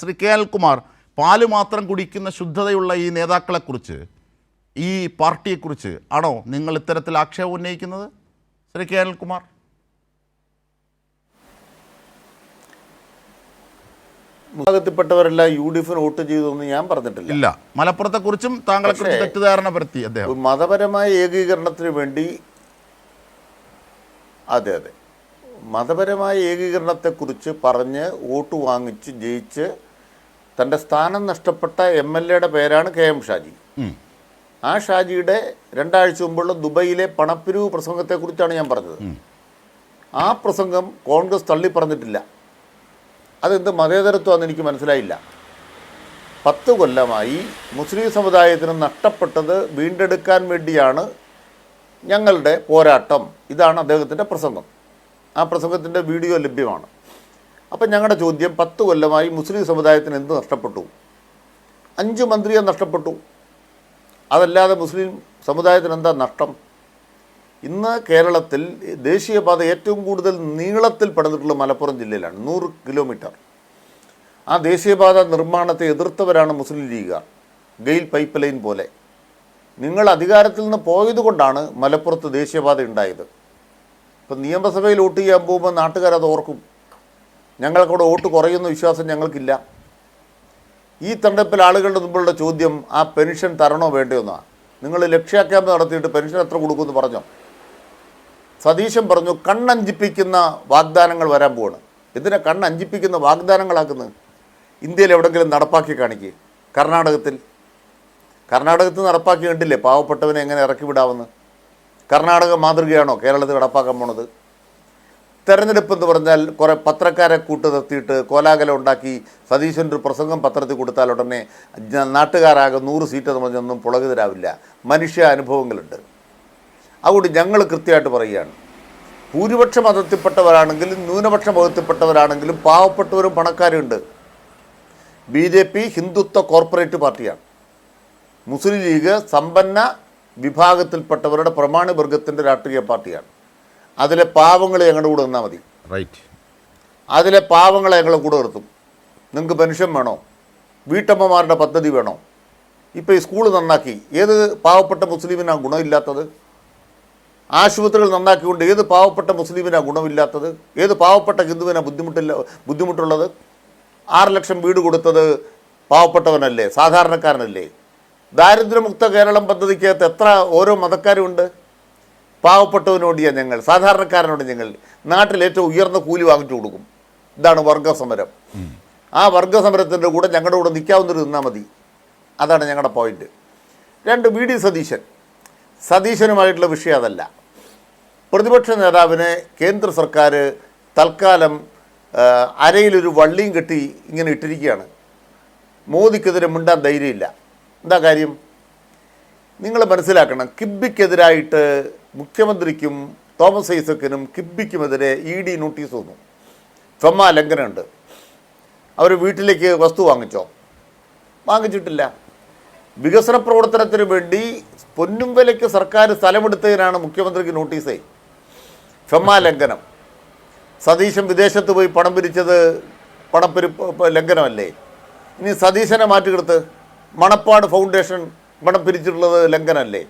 Shri K അൽകുമാർ പാൽ മാത്രം കുടിക്കുന്ന ശുദ്ധതയുള്ള ഈ നേതാക്കളെക്കുറിച്ച് ഈ പാർട്ടിയെക്കുറിച്ച് ആണോ നിങ്ങൾ ഇത്തരത്തിൽ ആക്ഷേപം ഉന്നയിക്കുന്നത്? ശ്രീ കെ അനിൽകുമാർ വിഭാഗത്തിൽപ്പെട്ടവരെല്ലാം യു ഡി എഫിന് വോട്ട് ചെയ്തതെന്ന് ഞാൻ പറഞ്ഞിട്ടില്ല. ഇല്ല. മലപ്പുറത്തെക്കുറിച്ചും താങ്കളെക്കുറിച്ച് പക്ഷേ- തെറ്റിദ്ധാരണ പരത്തി അദ്ദേഹം. മതപരമായ ഏകീകരണത്തിന് വേണ്ടി അതെ അതെ. മതപരമായ ഏകീകരണത്തെക്കുറിച്ച് പറഞ്ഞ് വോട്ട് വാങ്ങിച്ച് ജയിച്ച് തന്റെ സ്ഥാനം നഷ്ടപ്പെട്ട എം എൽ എയുടെ പേരാണ് കെ എം ഷാജി. ആ ഷാജിയുടെ രണ്ടാഴ്ച മുമ്പുള്ള ദുബൈയിലെ പണപ്പിരിവ് പ്രസംഗത്തെക്കുറിച്ചാണ് ഞാൻ പറഞ്ഞത്. ആ പ്രസംഗം കോൺഗ്രസ് തള്ളി പറഞ്ഞിട്ടില്ല അതെന്ത് മതേതരത്വമാണെന്ന് എനിക്ക് മനസ്സിലായില്ല. പത്ത് കൊല്ലമായി മുസ്ലിം സമുദായത്തിന് നഷ്ടപ്പെട്ടത് വീണ്ടെടുക്കാൻ വേണ്ടിയാണ് ഞങ്ങളുടെ പോരാട്ടം. ഇതാണ് അദ്ദേഹത്തിന്റെ പ്രസംഗം. ആ പ്രസംഗത്തിന്റെ വീഡിയോ ലഭ്യമാണ്. അപ്പം ഞങ്ങളുടെ ചോദ്യം പത്ത് കൊല്ലമായി മുസ്ലിം സമുദായത്തിന് എന്ത് നഷ്ടപ്പെട്ടു? അഞ്ച് മന്ത്രിയെ നഷ്ടപ്പെട്ടു. അതല്ലാതെ മുസ്ലിം സമുദായത്തിന് എന്താ നഷ്ടം? ഇന്ന് കേരളത്തിൽ ദേശീയപാത ഏറ്റവും കൂടുതൽ നീളത്തിൽ പണിതിട്ടുള്ള മലപ്പുറം ജില്ലയിലാണ് നൂറ് കിലോമീറ്റർ. ആ ദേശീയപാത നിർമ്മാണത്തെ എതിർത്തവരാണ് മുസ്ലിം ലീഗ് ഗെയിൽ പൈപ്പ് ലൈൻ പോലെ. നിങ്ങൾ അധികാരത്തിൽ നിന്ന് പോയതുകൊണ്ടാണ് മലപ്പുറത്ത് ദേശീയപാത ഉണ്ടായത്. ഇപ്പം നിയമസഭയിൽ വോട്ട് ചെയ്യാൻ പോകുമ്പോൾ നാട്ടുകാരത് ഓർക്കും. ഞങ്ങൾക്കവിടെ വോട്ട് കുറയുന്ന വിശ്വാസം ഞങ്ങൾക്കില്ല. ഈ തണ്ടപ്പിൽ ആളുകളുടെ മുമ്പിലുള്ള ചോദ്യം ആ പെൻഷൻ തരണോ വേണ്ടയോ എന്നാണ് നിങ്ങൾ ലക്ഷ്യ ക്യാമ്പ് നടത്തിയിട്ട് പെൻഷൻ എത്ര കൊടുക്കുമെന്ന് പറഞ്ഞോ? സതീശൻ പറഞ്ഞു കണ്ണഞ്ചിപ്പിക്കുന്ന വാഗ്ദാനങ്ങൾ വരാൻ പോവാണ്. എന്തിനാ കണ്ണഞ്ചിപ്പിക്കുന്ന വാഗ്ദാനങ്ങളാക്കുന്നത്? ഇന്ത്യയിൽ എവിടെങ്കിലും നടപ്പാക്കി കാണിക്കുക കർണാടകത്തിൽ. കർണാടകത്തിൽ നടപ്പാക്കി കണ്ടില്ലേ? പാവപ്പെട്ടവനെ എങ്ങനെ ഇറക്കി വിടാമെന്ന്? കർണാടക മാതൃകയാണോ കേരളത്തിൽ നടപ്പാക്കാൻ പോണത്? തെരഞ്ഞെടുപ്പ് എന്ന് പറഞ്ഞാൽ കുറേ പത്രക്കാരെ കൂട്ടു നിർത്തിയിട്ട് കോലാഹലം ഉണ്ടാക്കി സതീശന്റെ ഒരു പ്രസംഗം പത്രത്തിൽ കൊടുത്താൽ ഉടനെ നാട്ടുകാരാകെ നൂറ് സീറ്റ് എന്ന് പറഞ്ഞൊന്നും പുളകിതരാവില്ല. മനുഷ്യ അനുഭവങ്ങളുണ്ട്. അതുകൊണ്ട് ഞങ്ങൾ കൃത്യമായിട്ട് പറയുകയാണ്. ഭൂരിപക്ഷ മതത്തിൽപ്പെട്ടവരാണെങ്കിലും ന്യൂനപക്ഷ മതത്തിൽപ്പെട്ടവരാണെങ്കിലും പാവപ്പെട്ടവരും പണക്കാരും ഉണ്ട് B J P Hindutva corporate പാർട്ടിയാണ്. മുസ്ലിം ലീഗ് സമ്പന്ന വിഭാഗത്തിൽപ്പെട്ടവരുടെ പ്രമാണി വർഗത്തിന്റെ രാഷ്ട്രീയ പാർട്ടിയാണ്. അതിലെ പാവങ്ങൾ ഞങ്ങളുടെ കൂടെ നിന്നാൽ മതി. റൈറ്റ് അതിലെ പാവങ്ങളെ ഞങ്ങൾ കൂടെ നിർത്തും. നിങ്ങൾക്ക് പെൻഷൻ വേണോ? വീട്ടമ്മമാരുടെ പദ്ധതി വേണോ? ഇപ്പോൾ ഈ സ്കൂൾ നന്നാക്കി. ഏത് പാവപ്പെട്ട മുസ്ലിമിനാണ് ഗുണമില്ലാത്തത്? ആശുപത്രികൾ നന്നാക്കിക്കൊണ്ട് ഏത് പാവപ്പെട്ട മുസ്ലിമിനാണ് ഗുണമില്ലാത്തത്? ഏത് പാവപ്പെട്ട ഹിന്ദുവിനാണ് ബുദ്ധിമുട്ടില്ല ബുദ്ധിമുട്ടുള്ളത്? ആറ് ലക്ഷം വീട് കൊടുത്തത് പാവപ്പെട്ടവനല്ലേ? സാധാരണക്കാരനല്ലേ? ദാരിദ്ര്യമുക്ത കേരളം പദ്ധതിക്കകത്ത് എത്ര ഓരോ മതക്കാരുമുണ്ട് പാവപ്പെട്ടവനോടിയാണ് ഞങ്ങൾ സാധാരണക്കാരനോട് ഞങ്ങൾ നാട്ടിൽ ഏറ്റവും ഉയർന്ന കൂലി വാങ്ങിച്ചു കൊടുക്കും. ഇതാണ് വർഗസമരം. ആ വർഗസമരത്തിന്റെ കൂടെ ഞങ്ങളുടെ കൂടെ നിൽക്കാവുന്നൊരു നിന്നാൽ മതി. അതാണ് ഞങ്ങളുടെ പോയിന്റ് രണ്ട് വി. ഡി. സതീശൻ. സതീശനുമായിട്ടുള്ള വിഷയം അതല്ല. പ്രതിപക്ഷ നേതാവിനെ കേന്ദ്ര സർക്കാർ തൽക്കാലം അരയിലൊരു വള്ളിയും കെട്ടി ഇങ്ങനെ ഇട്ടിരിക്കുകയാണ്. മോദിക്കെതിരെ മിണ്ടാൻ ധൈര്യമില്ല. എന്താ കാര്യം? നിങ്ങൾ മനസ്സിലാക്കണം കിബിക്കെതിരായിട്ട് മുഖ്യമന്ത്രിക്കും തോമസ് ഐസക്കിനും കിബിക്കുമെതിരെ ഇ ഡി നോട്ടീസ് വന്നു. ഫെമ്മ ലംഘനമുണ്ട്. അവർ വീട്ടിലേക്ക് വസ്തു വാങ്ങിച്ചോ? വാങ്ങിച്ചിട്ടില്ല. വികസന പ്രവർത്തനത്തിന് വേണ്ടി പൊന്നും വിലയ്ക്ക് സർക്കാർ സ്ഥലമെടുത്തതിനാണ് മുഖ്യമന്ത്രിക്ക് നോട്ടീസേ. ഫെമ്മ ലംഘനം. സതീശൻ വിദേശത്ത് പോയി പണം പിരിച്ചത് പണപ്പിരി ലംഘനമല്ലേ? ഇനി സതീശനെ മാറ്റി മാറ്റിയെടുത്ത് മണപ്പാട് ഫൗണ്ടേഷൻ പണം പിരിച്ചിട്ടുള്ളത് ലംഘനമല്ലേ?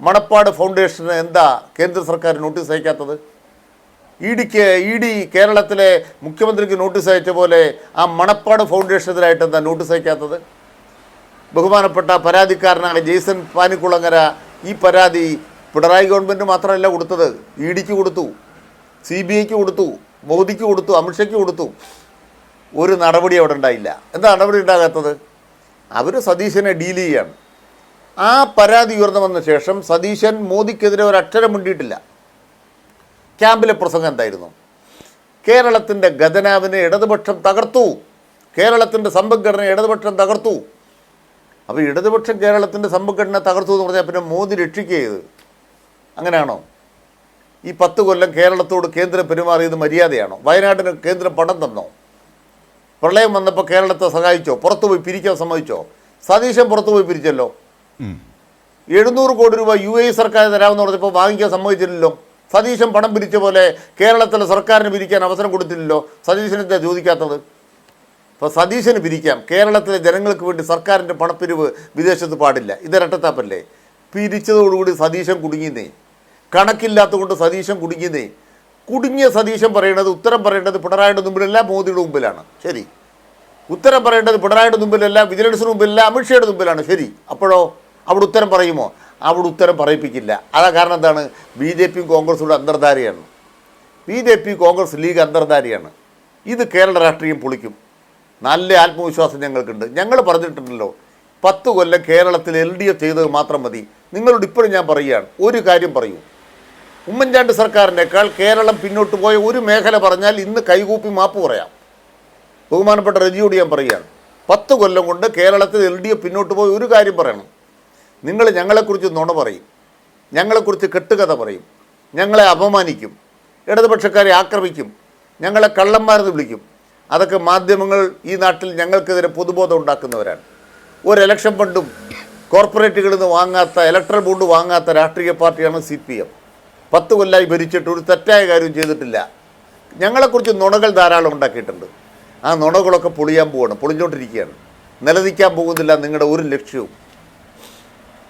മണപ്പാട് ഫൗണ്ടേഷന് എന്താ കേന്ദ്ര സർക്കാർ നോട്ടീസ് അയക്കാത്തത്? ഇ ഡിക്ക് ഇ ഡി കേരളത്തിലെ മുഖ്യമന്ത്രിക്ക് നോട്ടീസ് അയച്ച പോലെ ആ മണപ്പാട് ഫൗണ്ടേഷനെതിരായിട്ട് എന്താ നോട്ടീസ് അയക്കാത്തത്? ബഹുമാനപ്പെട്ട പരാതിക്കാരനായ ജെയ്സൺ പാനിക്കുളങ്ങര ഈ പരാതി പിണറായി ഗവൺമെന്റ് മാത്രമല്ല കൊടുത്തത്. ഇ ഡിക്ക് കൊടുത്തു സി ബി ഐക്ക് കൊടുത്തു മോദിക്ക് കൊടുത്തു അമിത്ഷയ്ക്ക് കൊടുത്തു. ഒരു നടപടി അവിടെ ഉണ്ടായില്ല. എന്താ നടപടി ഉണ്ടാകാത്തത്? അവർ സതീശനെ ഡീൽ ചെയ്യാണ്. ആ പരാതി ഉയർന്നു വന്ന ശേഷം സതീശൻ മോദിക്കെതിരെ ഒരു അക്ഷരം മിണ്ടിയിട്ടില്ല. ക്യാമ്പിലെ പ്രസംഗം എന്തായിരുന്നു? കേരളത്തിന്റെ ഖജനാവിനെ ഇടതുപക്ഷം തകർത്തു. കേരളത്തിന്റെ സമ്പദ്ഘടന ഇടതുപക്ഷം തകർത്തു. അപ്പോൾ ഇടതുപക്ഷം കേരളത്തിന്റെ സമ്പദ്ഘടന തകർത്തു എന്ന് പറഞ്ഞാൽ പിന്നെ മോദി രക്ഷിക്കുകയത് അങ്ങനെയാണോ? ഈ പത്ത് കൊല്ലം കേരളത്തോട് കേന്ദ്രം പെരുമാറിയത് മര്യാദയാണോ? വയനാട്ടിന് കേന്ദ്രം പണം തന്നോ? പ്രളയം വന്നപ്പോൾ കേരളത്തെ സഹായിച്ചോ? പുറത്തുപോയി പിരിക്കാൻ സമ്മതിച്ചോ? സതീശൻ പുറത്തുപോയി പിരിച്ചല്ലോ. എഴുന്നൂറ് കോടി രൂപ യു എ സർക്കാർ തരാമെന്ന് പറഞ്ഞപ്പോൾ വാങ്ങിക്കാൻ സമ്മതിച്ചില്ലല്ലോ. സതീശൻ പണം പിരിച്ച പോലെ കേരളത്തിലെ സർക്കാരിന് പിരിക്കാൻ അവസരം കൊടുത്തില്ലല്ലോ. സതീശൻ എന്താ ചോദിക്കാത്തത്? അപ്പോൾ സതീശന് പിരിക്കാം. കേരളത്തിലെ ജനങ്ങൾക്ക് വേണ്ടി സർക്കാരിന്റെ പണപ്പിരിവ് വിദേശത്ത് പാടില്ല. ഇത് ഇരട്ടത്താപ്പല്ലേ? പിരിച്ചതോടുകൂടി സതീശൻ കുടുങ്ങിന്നേ കണക്കില്ലാത്തതുകൊണ്ട് സതീശൻ കുടുങ്ങിന്നേ കുടുങ്ങിയ സതീശൻ പറയേണ്ടത് ഉത്തരം പറയേണ്ടത് പിണറായിയുടെ മുമ്പിലല്ല മോദിയുടെ മുമ്പിലാണ്. ശരി. ഉത്തരം പറയേണ്ടത് പിണറായിയുടെ മുമ്പിലല്ല വിജിലൻസിന് മുമ്പിലല്ല അമിത്ഷയുടെ മുമ്പിലാണ്. ശരി. അപ്പോഴോ? അവിടെ ഉത്തരം പറയുമോ? അവിടെ ഉത്തരം പറയിപ്പിക്കില്ല. അതാ കാരണം എന്താണ്? ബി ജെ പിയും കോൺഗ്രസും അന്തർധാരയാണ്. B J P Congress League അന്തർധാരിയാണ്. ഇത് കേരള രാഷ്ട്രീയം പൊളിക്കും. നല്ല ആത്മവിശ്വാസം ഞങ്ങൾക്കുണ്ട്. ഞങ്ങൾ പറഞ്ഞിട്ടുണ്ടല്ലോ പത്ത് കൊല്ലം കേരളത്തിൽ എൽ ഡി എഫ് ചെയ്തത് മാത്രം മതി. നിങ്ങളോട് ഇപ്പോഴും ഞാൻ പറയുകയാണ് ഒരു കാര്യം പറയൂ. ഉമ്മൻചാണ്ടി സർക്കാരിനേക്കാൾ കേരളം പിന്നോട്ട് പോയ ഒരു മേഖല പറഞ്ഞാൽ ഇന്ന് കൈകൂപ്പി മാപ്പ് പറയാം. ബഹുമാനപ്പെട്ട റജിയോട് ഞാൻ പറയുകയാണ് പത്ത് കൊല്ലം കൊണ്ട് കേരളത്തിൽ എൽ ഡി എഫ് പിന്നോട്ട് പോയ ഒരു കാര്യം പറയണം. നിങ്ങൾ ഞങ്ങളെക്കുറിച്ച് നുണ പറയും. ഞങ്ങളെക്കുറിച്ച് കെട്ടുകഥ പറയും. ഞങ്ങളെ അപമാനിക്കും. ഇടതുപക്ഷക്കാരെ ആക്രമിക്കും. ഞങ്ങളെ കള്ളന്മാരെന്ന് വിളിക്കും. അതൊക്കെ മാധ്യമങ്ങൾ ഈ നാട്ടിൽ ഞങ്ങൾക്കെതിരെ പൊതുബോധം ഉണ്ടാക്കുന്നവരാണ്. ഒരു ഇലക്ഷൻ ഫണ്ടും കോർപ്പറേറ്റുകളിൽ നിന്ന് വാങ്ങാത്ത ഇലക്ട്രൽ ബോണ്ട് വാങ്ങാത്ത രാഷ്ട്രീയ പാർട്ടിയാണ് സി പി എം പത്ത് കൊല്ലമായി ഭരിച്ചിട്ട് ഒരു തെറ്റായ കാര്യം ചെയ്തിട്ടില്ല. ഞങ്ങളെക്കുറിച്ച് നുണകൾ ധാരാളം ഉണ്ടാക്കിയിട്ടുണ്ട്. ആ നുണകളൊക്കെ പൊളിയാൻ പോവാണ് പൊളിഞ്ഞുകൊണ്ടിരിക്കുകയാണ് നിലനിൽക്കാൻ പോകുന്നില്ല നിങ്ങളുടെ ഒരു ലക്ഷ്യവും.